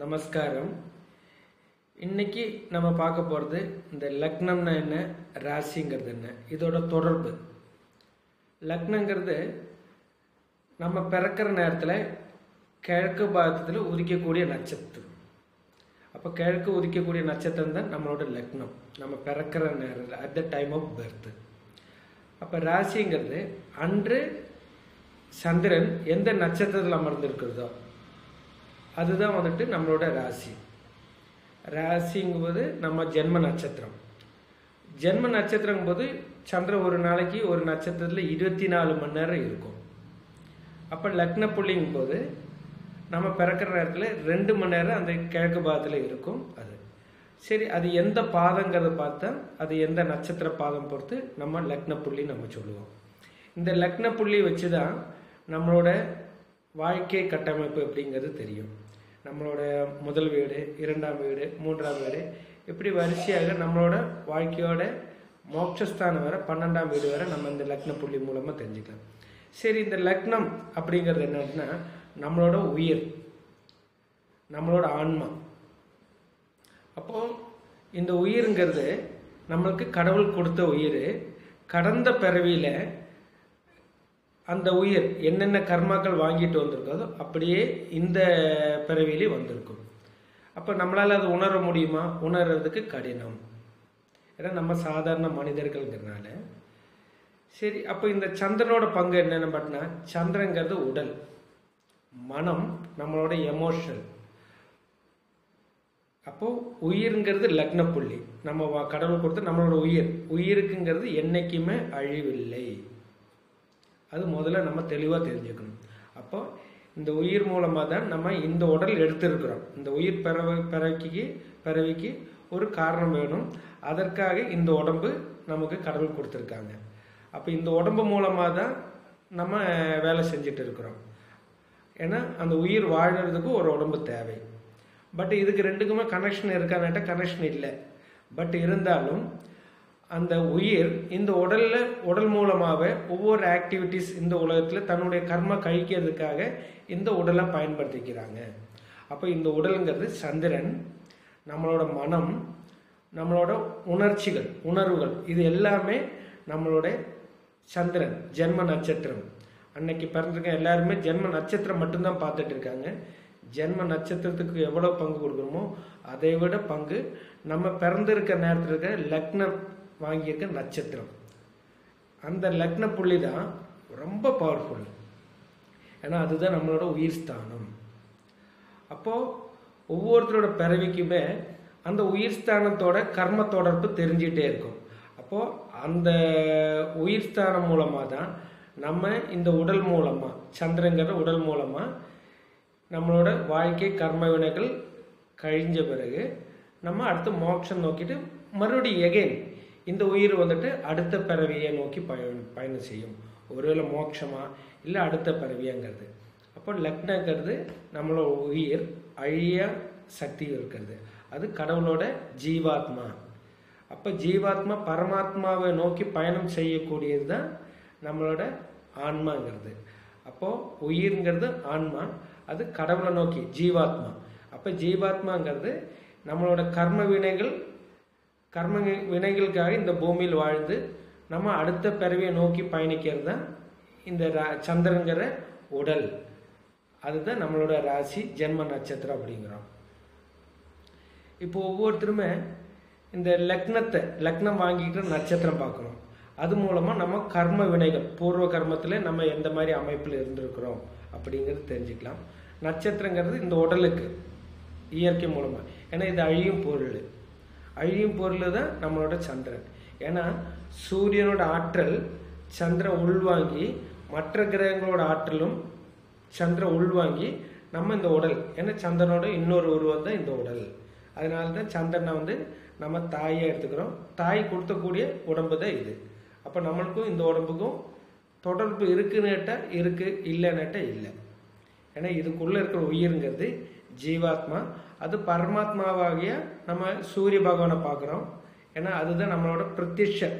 நமஸ்காரம். இன்னைக்கு நம்ம பார்க்க போகிறது இந்த லக்னம்னா என்ன? ராசிங்கிறது என்ன? இதோட தொடர்பு. லக்னங்கிறது நம்ம பிறக்கிற நேரத்தில் கிழக்கு பாகத்தில் உதிக்கக்கூடிய நட்சத்திரம். அப்போ கிழக்கு உதிக்கக்கூடிய நட்சத்திரம் தான் நம்மளோட லக்னம். நம்ம பிறக்கிற நேரத்தில் at the time of birth அப்போ ராசிங்கிறது அன்று சந்திரன் எந்த நட்சத்திரத்தில் அமர்ந்திருக்கிறதோ அதுதான் வந்துட்டு நம்மளோட ராசி. ராசிங்கும்போது நம்ம ஜென்ம நட்சத்திரம். ஜென்ம நட்சத்திரம் போது சந்திரன் ஒரு நாளைக்கு ஒரு நட்சத்திரத்தில் இருபத்தி நாலு மணி நேரம் இருக்கும். அப்போ லக்ன புள்ளிங்கும் போது நம்ம பிறக்கிற நேரத்தில் ரெண்டு மணி நேரம் அந்த கிழக்கு பாதத்தில் இருக்கும் அது. சரி அது எந்த பாதங்கிறத பார்த்தா அது எந்த நட்சத்திர பாதம் பொறுத்து நம்ம லக்ன புள்ளி நம்ம சொல்லுவோம். இந்த லக்ன புள்ளி வச்சு தான் நம்மளோட வாழ்க்கை கட்டமைப்பு அப்படிங்கிறது தெரியும். நம்மளோட முதல் வீடு இரண்டாம் வீடு மூன்றாம் வீடு. இப்படி வரிசையாக நம்மளோட வாழ்க்கையோட மோட்சஸ்தானம் வர பன்னெண்டாம் வீடு வரை நம்ம இந்த லக்ன புள்ளி மூலமாக தெரிஞ்சுக்கலாம். சரி இந்த லக்னம் அப்படிங்கிறது என்னன்னா நம்மளோட உயிர் நம்மளோட ஆன்மா. அப்போ இந்த உயிருங்கிறது நம்மளுக்கு கடவுள் கொடுத்த உயிர் கடந்த பிறவியில் அந்த உயிர் என்னென்ன கர்மாக்கள் வாங்கிட்டு வந்திருக்கோ அப்படியே இந்த பிறவிலே வந்திருக்கும். அப்போ நம்மளால் அது உணர முடியுமா? உணர்றதுக்கு கடினம். ஏன்னா நம்ம சாதாரண மனிதர்கள்ங்கிறனால. சரி அப்போ இந்த சந்திரனோட பங்கு என்னென்னு பார்த்தீங்கன்னா சந்திரங்கிறது உடல். மனம் நம்மளோட எமோஷன் அப்போ உயிர்ங்கிறது லக்ன புள்ளி நம்ம வா- கடவுள் கொடுத்து நம்மளோட உயிர். உயிருக்குங்கிறது என்னைக்குமே அழிவில்லை. அது முதல்ல நம்ம தெளிவாக தெரிஞ்சுக்கணும். அப்போ இந்த உயிர் மூலமாக தான் நம்ம இந்த உடல் எடுத்திருக்கிறோம். இந்த உயிர் பிறவ பிறவிக்கு பிறவிக்கு ஒரு காரணம் வேணும். அதற்காக இந்த உடம்பு நமக்கு கடவுள் கொடுத்துருக்காங்க. அப்போ இந்த உடம்பு மூலமாக தான் நம்ம வேலை செஞ்சுட்டு இருக்கிறோம். ஏன்னா அந்த உயிர் வாழறதுக்கு ஒரு உடம்பு தேவை. பட் இதுக்கு ரெண்டுக்குமே கனெக்ஷன் இருக்கானேட்டால் கனெக்ஷன் இல்லை. பட் இருந்தாலும் அந்த உயிர் இந்த உடல்ல உடல் மூலமாக ஒவ்வொரு ஆக்டிவிட்டிஸ் இந்த உலகத்துல தன்னுடைய கர்ம கழிக்கிறதுக்காக இந்த உடலை பயன்படுத்திக்கிறாங்க. அப்போ இந்த உடலுங்கிறது சந்திரன் நம்மளோட மனம் நம்மளோட உணர்ச்சிகள் உணர்வுகள் இது எல்லாமே நம்மளோட சந்திரன் ஜென்ம நட்சத்திரம். அன்னைக்கு பிறந்திருக்க எல்லாருமே ஜென்ம நட்சத்திரம் மட்டும்தான் பார்த்துட்டு இருக்காங்க. ஜென்ம நட்சத்திரத்துக்கு எவ்வளோ பங்கு கொடுக்கணுமோ அதை விட பங்கு நம்ம பிறந்திருக்க நேரத்தில் இருக்க லக்னம் வாங்கியிருக்க நட்சத்திரம். அந்த லக்ன புள்ளி தான் ரொம்ப பவர்ஃபுல் ஏன்னா அதுதான் நம்மளோட உயிர் ஸ்தானம். அப்போது ஒவ்வொருத்தரோட பிறவிக்குமே அந்த உயிர் ஸ்தானத்தோட கர்ம தொடர்பு தெரிஞ்சிகிட்டே இருக்கும். அப்போது அந்த உயிர் ஸ்தானம் மூலமாக தான் நம்ம இந்த உடல் மூலமாக சந்திரங்கிற உடல் மூலமாக நம்மளோட வாழ்க்கை கர்ம வினைகள் கழிஞ்ச பிறகு நம்ம அடுத்து மோட்சம் நோக்கிட்டு மறுபடியும் எகைன் இந்த உயிர் வந்துட்டு அடுத்த பிறவியை நோக்கி பயணம் பயணம் செய்யும். ஒருவேளை மோட்சமா இல்லை அடுத்த பிறவியாங்கிறது. அப்போ லக்னங்கிறது நம்மளோட உயிர் அழிய சக்தி இருக்கிறது. அது கடவுளோட ஜீவாத்மா. அப்போ ஜீவாத்மா பரமாத்மாவை நோக்கி பயணம் செய்யக்கூடியது தான் நம்மளோட ஆன்மாங்கிறது. அப்போது உயிர்ங்கிறது ஆன்மா அது கடவுளை நோக்கி ஜீவாத்மா. அப்போ ஜீவாத்மாங்கிறது நம்மளோட கர்ம வினைகள் கர்ம வினைகளுக்காக இந்த பூமியில் வாழ்ந்து நம்ம அடுத்த பிறவியை நோக்கி பயணிக்கிறது தான் இந்த ரா- சந்திரங்கிற உடல். அதுதான் நம்மளோட ராசி ஜென்ம நட்சத்திரம் அப்படிங்கிறோம். இப்போ ஒவ்வொருத்தருமே இந்த லக்னத்தை லக்னம் வாங்கிக்கிட்டு நட்சத்திரம் பார்க்குறோம் அது மூலமாக நம்ம கர்ம வினைகள் பூர்வ கர்மத்தில் நம்ம எந்த மாதிரி அமைப்பில் இருந்திருக்கிறோம் அப்படிங்கிறது தெரிஞ்சுக்கலாம். நட்சத்திரங்கிறது இந்த உடலுக்கு இயற்கை மூலமாக ஏன்னா இது அழியும் பொருள். அழியும் பொருள் தான் நம்மளோட சந்திரன். ஏன்னா சூரியனோட ஆற்றல் சந்திரன் உள்வாங்கி மற்ற கிரகங்களோட ஆற்றலும் சந்திரன் உள்வாங்கி நம்ம இந்த உடல். ஏன்னா சந்திரனோட இன்னொரு உருவம் தான் இந்த உடல். அதனால தான் சந்திரனை வந்து நம்ம தாயை எடுத்துக்கிறோம். தாய் கொடுத்தக்கூடிய உடம்பு தான் இது. அப்போ நம்மளுக்கும் இந்த உடம்புக்கும் தொடர்பு இருக்குன்னுட்டா இருக்கு இல்லைன்னுட்டா இல்லை. ஏன்னா இதுக்குள்ளே இருக்கிற உயிருங்கிறது ஜீவாத்மா அது பரமாத்மாவாகிய நம்ம சூரிய பகவானை பார்க்குறோம். ஏன்னா அதுதான் நம்மளோட பிரத்யட்ச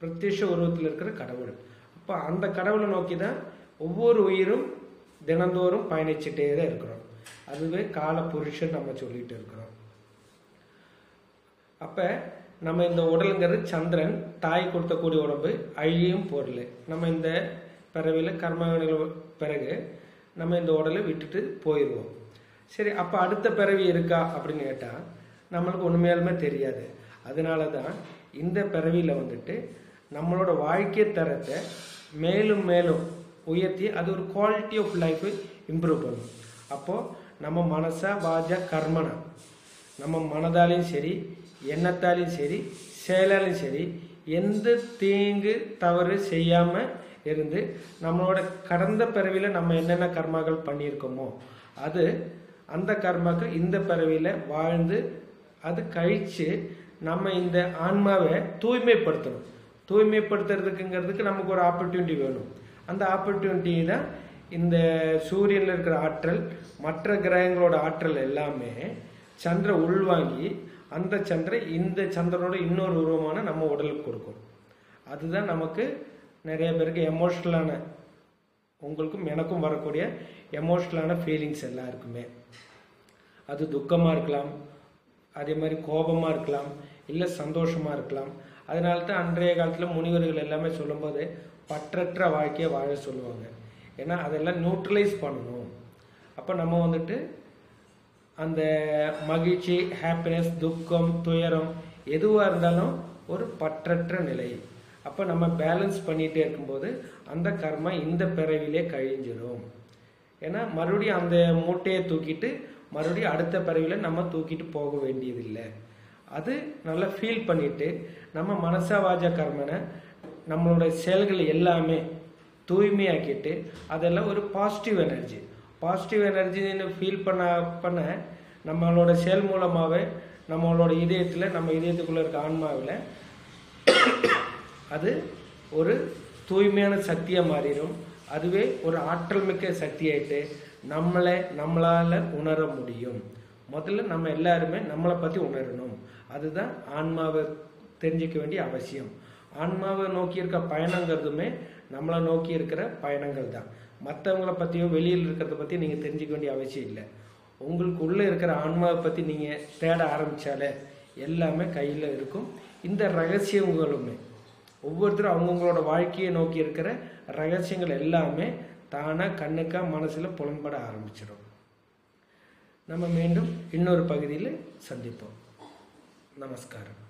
பிரத்யட்ச உருவத்தில் இருக்கிற கடவுள். அப்போ அந்த கடவுளை நோக்கி தான் ஒவ்வொரு உயிரும் தினந்தோறும் பயணிச்சுட்டே தான் இருக்கிறோம். அதுவே கால புருஷன் நம்ம சொல்லிட்டு இருக்கிறோம். அப்போ நம்ம இந்த உடலுங்கிறது சந்திரன் தாய் கொடுத்தக்கூடிய உடம்பு அழியும் பொருள் நம்ம இந்த பிறவியில் கர்ம பிறகு நம்ம இந்த உடலை விட்டுட்டு போயிடுவோம். சரி அப்போ அடுத்த பிறவி இருக்கா அப்படின்னு கேட்டால் நம்மளுக்கு உண்மையாலுமே தெரியாது. அதனால தான் இந்த பிறவியில் வந்துட்டு நம்மளோட வாழ்க்கை தரத்தை மேலும் மேலும் உயர்த்தி அது ஒரு குவாலிட்டி ஆஃப் லைஃப் இம்ப்ரூவ் பண்ணும். அப்போது நம்ம மனசா வாஜா கர்மனா. நம்ம மனதாலையும் சரி எண்ணத்தாலையும் சரி செயலாலையும் சரி எந்த தீங்கு தவறு செய்யாமல் இருந்து நம்மளோட கடந்த பிறவியில் நம்ம என்னென்ன கர்மாக்கள் பண்ணியிருக்கோமோ அது அந்த கர்மாக்கள் இந்த பிறவியில் வாழ்ந்து அது கழித்து நம்ம இந்த ஆன்மாவை தூய்மைப்படுத்தணும். தூய்மைப்படுத்துறதுக்குங்கிறதுக்கு நமக்கு ஒரு ஆப்பர்ச்சுனிட்டி வேணும். அந்த ஆப்பர்ச்சுனிட்டி தான் இந்த சூரியனில் இருக்கிற ஆற்றல் மற்ற கிரகங்களோட ஆற்றல் எல்லாமே சந்திர உள்வாங்கி அந்த சந்திரை இந்த சந்திரனோட இன்னொரு உருவமான நம்ம உடலுக்கு கொடுக்கும். அதுதான் நமக்கு நிறைய பேருக்கு எமோஷ்னலான உங்களுக்கும் எனக்கும் வரக்கூடிய எமோஷ்னலான ஃபீலிங்ஸ் எல்லாம் இருக்குமே அது துக்கமாக இருக்கலாம் அதே மாதிரி கோபமாக இருக்கலாம் இல்லை சந்தோஷமாக இருக்கலாம். அதனால தான் அன்றைய காலத்தில் முனிவர்கள் எல்லாமே சொல்லும்போது பற்றற்ற வாழ்க்கையை வாழ சொல்லுவாங்க. ஏன்னா அதெல்லாம் நியூட்ரலைஸ் பண்ணணும். அப்போ நம்ம வந்துட்டு அந்த மகிழ்ச்சி ஹாப்பினஸ் துக்கம் துயரம் எதுவாக இருந்தாலும் ஒரு பற்றற்ற நிலை. அப்போ நம்ம பேலன்ஸ் பண்ணிகிட்டே இருக்கும்போது அந்த கர்மா இந்த பிறவிலே கழிஞ்சிடும். ஏன்னா மறுபடியும் அந்த மூட்டையை தூக்கிட்டு மறுபடியும் அடுத்த பிறவியில் நம்ம தூக்கிட்டு போக வேண்டியதில்லை. அது நல்லா ஃபீல் பண்ணிட்டு நம்ம மனசாவாஜ கர்மனை நம்மளோட செயல்கள் எல்லாமே தூய்மையாக்கிட்டு அதெல்லாம் ஒரு பாசிட்டிவ் எனர்ஜி பாசிட்டிவ் எனர்ஜின்னு ஃபீல் பண்ண பண்ண நம்மளோட செயல் மூலமாகவே நம்மளோட இதயத்தில் நம்ம இதயத்துக்குள்ளே இருக்க ஆன்மாவில் அது ஒரு தூய்மையான சக்தியாக மாறிடும். அதுவே ஒரு ஆற்றல் மிக்க சக்தியாயிட்டு நம்மளை நம்மளால் உணர முடியும். முதல்ல நம்ம எல்லாருமே நம்மளை பற்றி உணரணும். அதுதான் ஆன்மாவை தெரிஞ்சிக்க வேண்டிய அவசியம். ஆன்மாவை நோக்கி இருக்க பயணங்கிறதுமே நம்மளை நோக்கி இருக்கிற பயணங்கள் தான். மற்றவங்கள பற்றியோ வெளியில் இருக்கிறத பற்றி நீங்கள் தெரிஞ்சுக்க வேண்டிய அவசியம் இல்லை. உங்களுக்குள்ளே இருக்கிற ஆன்மாவை பற்றி நீங்கள் தேட ஆரம்பித்தாலே எல்லாமே கையில் இருக்கும். இந்த ரகசியங்களுமே ஒவ்வொருத்தரும் அவங்கவுங்களோட வாழ்க்கையை நோக்கி இருக்கிற ரகசியங்கள் எல்லாமே தானாக கண்ணுக்கா மனசில் புலன்பட ஆரம்பிச்சிடும். நம்ம மீண்டும் இன்னொரு பகுதியில் சந்திப்போம். நமஸ்காரம்.